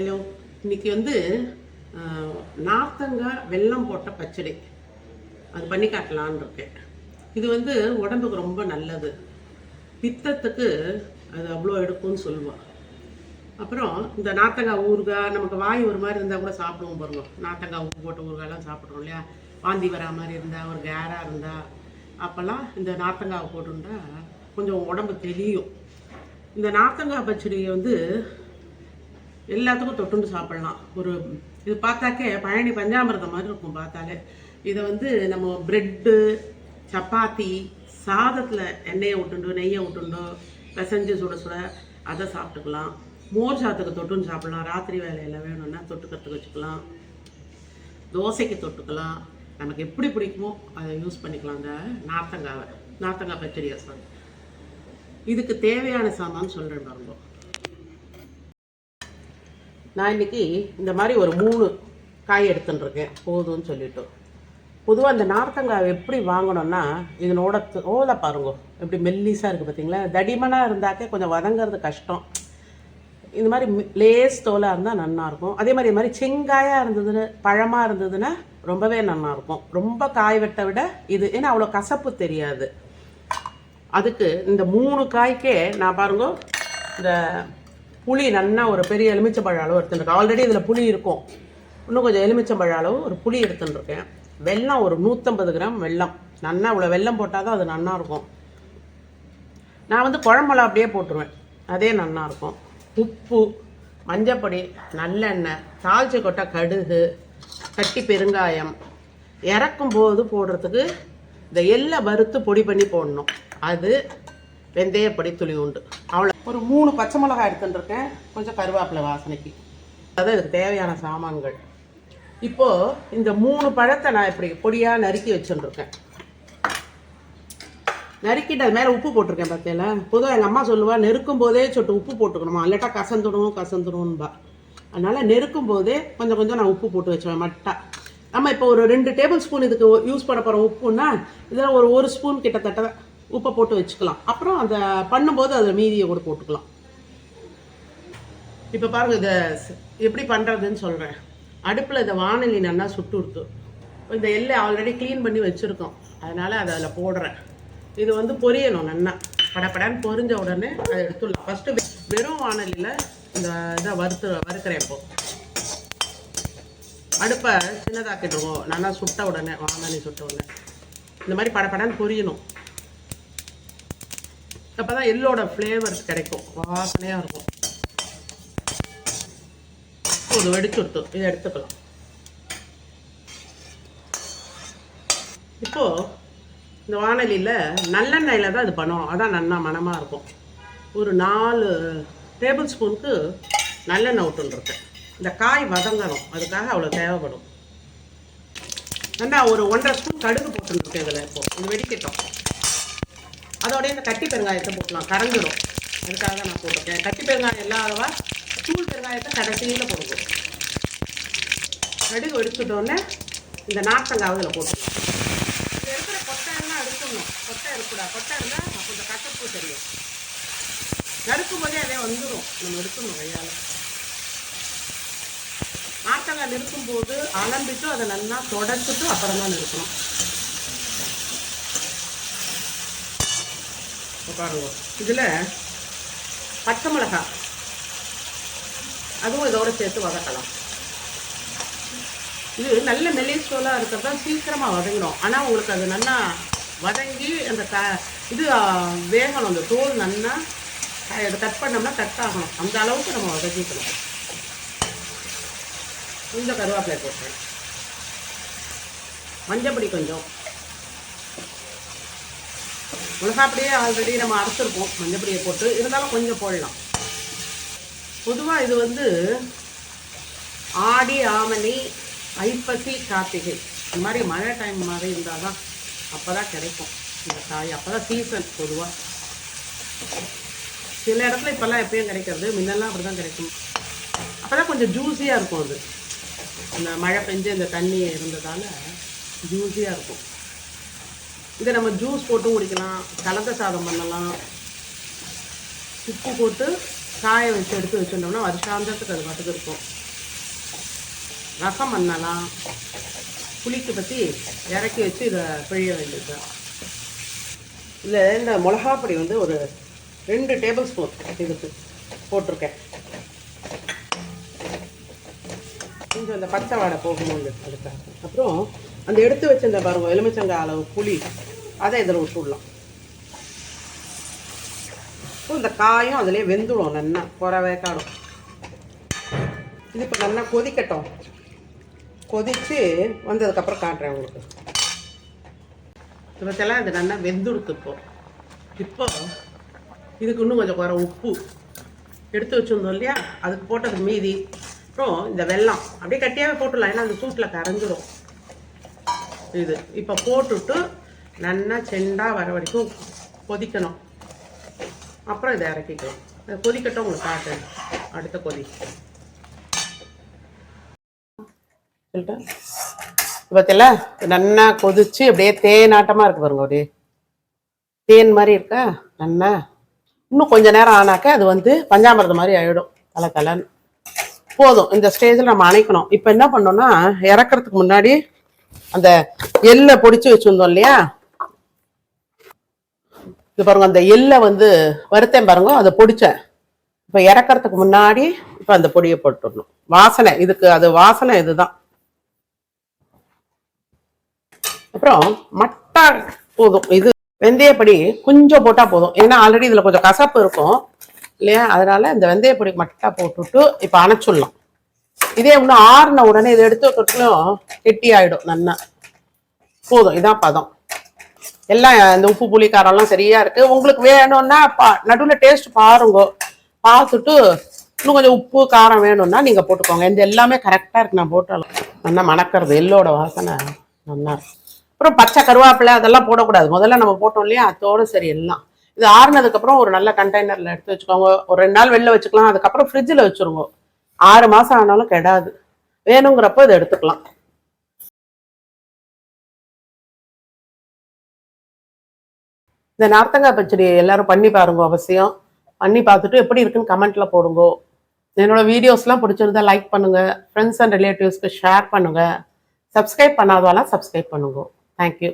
Hello இன்னைக்கு வந்து நார்த்தங்காய் வெல்லம் போட்ட பச்சடி. அது பண்ணி காட்டலான்னு இருக்கேன் இது வந்து உடம்புக்கு ரொம்ப நல்லது. பித்தத்துக்கு அது அவ்வளோ எடுக்கும்னு சொல்லுவோம் அப்புறம் இந்த நார்த்தங்காய் ஊறுகாய் நமக்கு வாய் ஒரு மாதிரி இருந்தால் கூட சாப்பிடுவோம் பாருங்க. நார்த்தங்காய் உப்பு போட்ட ஊறுகாயெல்லாம் சாப்பிட்றோம் இல்லையா? வாந்தி வரா மாதிரி இருந்தால் ஒரு கேராக இருந்தால் அப்போல்லாம் இந்த நார்த்தங்காய் போட்டுருந்தா கொஞ்சம் உடம்பு தெரியும். இந்த நார்த்தங்காய் பச்சடியை வந்து எல்லாத்துக்கும் தொட்டுண்டு சாப்பிடலாம். ஒரு இது பார்த்தாக்கே பழனி பஞ்சாமிர்தம் மாதிரி இருக்கும் பார்த்தாலே. இதை வந்து நம்ம ப்ரெட்டு சப்பாத்தி சாதத்தில் எண்ணெயை விட்டுண்டோ நெய்யை விட்டுண்டோ பிசைஞ்சு சுட சுட அதை சாப்பிட்டுக்கலாம். மோர் சாதத்துக்கு தொட்டுன்னு சாப்பிடலாம். ராத்திரி வேலையில் வேணும்னா தொட்டுக்கிறதுக்கு வச்சுக்கலாம். தோசைக்கு தொட்டுக்கலாம். நமக்கு எப்படி பிடிக்குமோ அதை யூஸ் பண்ணிக்கலாம் அந்த நார்த்தங்காவை நார்த்தங்காய் பச்சடி சாதம் இதுக்கு தேவையான சாமான் சொல்கிறேன் பாருங்க. நான் இன்னைக்கு இந்த மாதிரி ஒரு மூணு காய் எடுத்துன்னு இருக்கேன். போதும்னு சொல்லிட்டு. பொதுவாக இந்த நார்த்தங்காய் எப்படி வாங்கணும்னா இதனோட தோலை பாருங்க. எப்படி மெல்லிஸாக இருக்குது பார்த்தீங்களா தடிமனாக இருந்தாக்கே கொஞ்சம் வதங்கிறது கஷ்டம். இந்த மாதிரி லேஸ் தோலாக இருந்தால் நல்லாயிருக்கும் அதே மாதிரி இது மாதிரி செங்காயாக இருந்ததுன்னு பழமாக இருந்ததுன்னா ரொம்பவே நல்லாயிருக்கும் ரொம்ப காய் வெட்ட விட இது ஏன்னா அவ்வளோ கசப்பு தெரியாது. அதுக்கு இந்த மூணு காய்க்கே நான் பாருங்க இந்த புளி நல்லா ஒரு பெரிய எலுமிச்சம்பழ அளவு எடுத்துருக்கேன் ஆல்ரெடி இதில் புளி இருக்கும். இன்னும் கொஞ்சம் எலுமிச்சம்பழ அளவு ஒரு புளி எடுத்துட்டுருக்கேன். வெல்லம் ஒரு நூற்றம்பது கிராம் வெல்லம். நல்லா இவ்வளோ வெல்லம் போட்டால் தான் அது நல்லா இருக்கும். நான் வந்து குழம்பெல்லாம் அப்படியே போட்டுருவேன். அதே நல்லா இருக்கும். உப்பு மஞ்சப்பொடி நல்லெண்ணெய் தாழ்ச்சி கொட்டை கடுகு கட்டி பெருங்காயம். இறக்கும் போது போடுறதுக்கு இந்த எல்லை வறுத்து பொடி பண்ணி போடணும். அது வெந்தயப்பொடி துளி உண்டு. ஒரு மூணு பச்சை மிளகாய் எடுத்துட்டுருக்கேன். கொஞ்சம் கருவேப்பிலை வாசனைக்கு. அதான் இதுக்கு தேவையான சாமான்கள். இப்போது இந்த மூணு பழத்தை நான் இப்படி பொடியாக நறுக்கி வச்சுட்டுருக்கேன். நறுக்கிட்டு அது மேலே உப்பு போட்டிருக்கேன் பார்த்தீங்களா பொதுவாக எங்கள் அம்மா சொல்லுவாள் நெருக்கும் போதே சொட்டு உப்பு போட்டுக்கணுமா? இல்லாட்டா கசந்துடும் கசந்துடும்பா அதனால் நெருக்கும் போதே கொஞ்சம் கொஞ்சம் நான் உப்பு போட்டு வச்சுவேன் மட்டா. நம்ம இப்போ ஒரு ரெண்டு டேபிள் ஸ்பூன் இதுக்கு யூஸ் பண்ண போகிற உப்புன்னா இதில் ஒரு ஒரு ஸ்பூன் கிட்டத்தட்ட உப்பை போட்டு வச்சுக்கலாம். அப்புறம் அந்த பண்ணும்போது அதில் மீதியை கூட போட்டுக்கலாம். இப்போ பாருங்க இதை எப்படி பண்ணுறதுன்னு சொல்கிறேன் அடுப்பில் இந்த வானொலி நல்லா சுட்டு இந்த எல்லை ஆல்ரெடி க்ளீன் பண்ணி வச்சுருக்கோம். அதனால் அதை அதில் போடுறேன். இது வந்து பொரியணும் நல்லா. படப்படான்னு பொரிஞ்ச உடனே அதை எடுத்துடலாம். ஃபஸ்ட்டு வெறும் வானொலியில் இந்த இதை வறுத்து வறுக்கிறேன் இப்போது அடுப்பை சின்னதாக்கிட்டுருவோம். நல்லா சுட்ட உடனே வானொலி சுட்ட உடனே. இந்த மாதிரி படப்படான்னு பொரியணும். அப்போ தான் எள்ளோட ஃப்ளேவர் கிடைக்கும். வாசனையாக இருக்கும். ஒரு வெடிச்சுடுத்து இதை எடுத்துக்கலாம். இப்போ இந்த வானலியில் நல்லெண்ணெயில் தான் இது பண்ணுவோம். அதான் நன்னா மணமாக இருக்கும். ஒரு நாலு டேபிள் ஸ்பூனுக்கு நல்லெண்ணெய் விட்டுருக்கேன் இந்த காய் வதங்கணும். அதுக்காக அவ்வளோ தேவைப்படும். நல்லா ஒரு ஒன்றரை ஸ்பூன் கடுகு போட்டுருக்கேன் இதில் இப்போது இது வெடிக்கட்டும். அதோடய இந்த கட்டி பெருங்காயத்தை போட்டலாம் கரைஞ்சிடும். அதுக்காக தான் நான் போட்டிருக்கேன். கட்டி பெருங்காயம் இல்லாதவா தூள் பெருங்காயத்தை கடைசியில் போடுவோம். கடுகு எடுத்துட்டோன்னே இந்த நார்த்தங்காய் அதில் போட்டுக்கலாம். இது இருக்கிற கொட்டையெல்லாம் எடுத்துடணும் கொட்டை இருக்கக்கூடாது கொட்டை இருந்தால் கொஞ்சம் கசப்பு தெரியும். நறுக்கும் போதே அதே வந்துடும் நம்ம எடுக்கணும் கையால். நார்த்தங்காய் நிறுக்கும் போது அலம்பிட்டு அதை நல்லா தொடச்சிட்டு அப்புறம் தான் நிறுத்தணும் பாருங்க. இதில் பச்சை மிளகாய். அதுவும் இதோட சேர்த்து வதக்கலாம். இது நல்ல மெலேசோலாக இருக்கிறதா சீக்கிரமாக வதங்கிடும் ஆனால் உங்களுக்கு அது நல்லா வதங்கி அந்த க இது வேகணும். அந்த தோல் நல்லா இதை கட் பண்ணோம்னா கட் ஆகணும். அந்த அளவுக்கு நம்ம வதக்கிக்கணும். இந்த கருவேப்பிலை போட்டுறேன் மஞ்சப்பொடி கொஞ்சம். மிளகாப்பொடியே ஆல்ரெடி நம்ம அரைச்சிருப்போம் மஞ்சப்பொடியை போட்டு. இருந்தாலும் கொஞ்சம் போடலாம். பொதுவாக இது வந்து ஆடி ஆமணி ஐப்பசி கார்த்திகை. இந்த மாதிரி மழை டைம் மாதிரி இருந்தால் தான் அப்போ தான் கிடைக்கும். இந்த காய். அப்போ தான் சீசன் பொதுவாக சில இடத்துல இப்போல்லாம் எப்பயும் கிடைக்கிறது. முன்னெல்லாம் அப்படி தான் கிடைக்கும். அப்போ தான் கொஞ்சம் ஜூஸியாக இருக்கும் அது. இந்த மழை பெஞ்சு இந்த தண்ணி இருந்ததால் ஜூஸியாக இருக்கும். இதை நம்ம ஜூஸ் போட்டும் குடிக்கலாம் கலந்த சாதம் பண்ணலாம். உப்பு போட்டு காய வச்சு எடுத்து வச்சுட்டோம்னா வருஷாந்தத்துக்கு அது பாட்டுக்கு இருக்கும். ரசம் பண்ணலாம். புளிக்கு பற்றி இறக்கி வச்சு இதை பிழிய வேண்டியது இதில் இந்த மிளகா பொடி வந்து ஒரு ரெண்டு டேபிள் ஸ்பூன் இதுக்கு போட்டிருக்கேன். கொஞ்சம் இந்த பச்சை வாடை போகணும் அதுக்காக அப்புறம் அந்த எடுத்து வச்சிருந்த பாருங்க எலுமிச்சங்காய் அளவு புளி அதை இதில் விட்டு விடலாம் இந்த காயும் அதிலே வெந்துடும் நல்லா குறவே காடும் இது இப்போ நல்லா கொதிக்கட்டும். கொதித்து வந்ததுக்கப்புறம் காட்டுறேன் உங்களுக்கு. இவற்றெல்லாம் இது நல்லா வெந்துடுத்து இப்போ. இப்போ இதுக்கு இன்னும் கொஞ்சம் குறை உப்பு எடுத்து வச்சுருந்தோம் இல்லையா? அதுக்கு போட்டது மீதி. அப்புறம் இந்த வெல்லம் அப்படியே கட்டியாகவே போட்டுடலாம் ஏன்னா அந்த சூட்டில் கரைஞ்சிரும். இது இப்போ போட்டுட்டு நல்லா செண்டாக வர வரைக்கும் கொதிக்கணும். அப்புறம் இதை இறக்கிக்கலாம். அதை கொதிக்கட்டும் உங்களுக்கு காட்டுறேன் அடுத்த கொதி. சொல்லிட்டேன் பார்த்தீங்களா நல்லா கொதிச்சு அப்படியே தேனாட்டமாக இருக்கு பாருங்க அப்படியே. தேன் மாதிரி இருக்கா? நல்லா. இன்னும் கொஞ்ச நேரம் ஆனாக்க அது வந்து பஞ்சாமிரதம் மாதிரி ஆயிடும். கலக்கலன்னு போதும். இந்த ஸ்டேஜில் நம்ம அணைக்கணும். இப்போ என்ன பண்ணோம்னா இறக்கறதுக்கு முன்னாடி அந்த எள்ளை பொடிச்சு வச்சுருந்தோம் இல்லையா? இது பாருங்க அந்த எள்ளை வந்து வறுத்தேன் பாருங்க அதை பொடிச்சேன். இப்போ இறக்கறதுக்கு முன்னாடி இப்போ அந்த பொடியை போட்டுடணும். வாசனை இதுக்கு அது வாசனை இதுதான். அப்புறம் மட்டா போதும். இது வெந்தயப்பொடி கொஞ்சம் போட்டால் போதும். ஏன்னா ஆல்ரெடி இதில் கொஞ்சம் கசப்பு இருக்கும். இல்லையா? அதனால இந்த வெந்தயப்பொடி மட்டா போட்டுட்டு இப்போ அணைச்சிடலாம். இதே இன்னும் ஆறுன உடனே இதை எடுத்து வைக்கிறதுலையும் கெட்டி ஆகிடும் நல்லா. போதும். இதான் பதம். எல்லாம் இந்த உப்பு புளி காரம்லாம் சரியா இருக்கு. உங்களுக்கு வேணும்னா பா நடுவில் டேஸ்ட் பாருங்க. பார்த்துட்டு இன்னும் கொஞ்சம் உப்பு காரம் வேணும்னா நீங்கள் போட்டுக்கோங்க. இந்த எல்லாமே கரெக்டாக இருக்கு. நான் போட்டாலும் நல்லா மணக்கிறது எள்ளோட வாசனை நல்லா அப்புறம் பச்சை கருவேப்பிலை அதெல்லாம் போடக்கூடாது. முதல்ல நம்ம போட்டோம் இல்லையா? அதோடு சரி எல்லாம். இது ஆறுனதுக்கப்புறம் ஒரு நல்ல கண்டெய்னரில் எடுத்து வச்சுக்கோங்க. ஒரு ரெண்டு நாள் வெளில வச்சுக்கலாம். அதுக்கப்புறம் ஃப்ரிட்ஜில் வச்சுருங்க. ஆறு மாதம் ஆனாலும் கெடாது. வேணுங்கிறப்போ இதை எடுத்துக்கலாம். இந்த நார்த்தங்காய் பச்சடி எல்லாரும் பண்ணி பாருங்க அவசியம். பண்ணி பார்த்துட்டு எப்படி இருக்குன்னு கமெண்ட்ல போடுங்க. என்னோட வீடியோஸ்லாம் பிடிச்சிருந்தா லைக் பண்ணுங்க. ஃப்ரெண்ட்ஸ் அண்ட் ரிலேட்டிவ்ஸ்க்கு ஷேர் பண்ணுங்க. சப்ஸ்கிரைப் பண்ணாதவெல்லாம் சப்ஸ்கிரைப் பண்ணுங்க. Thank you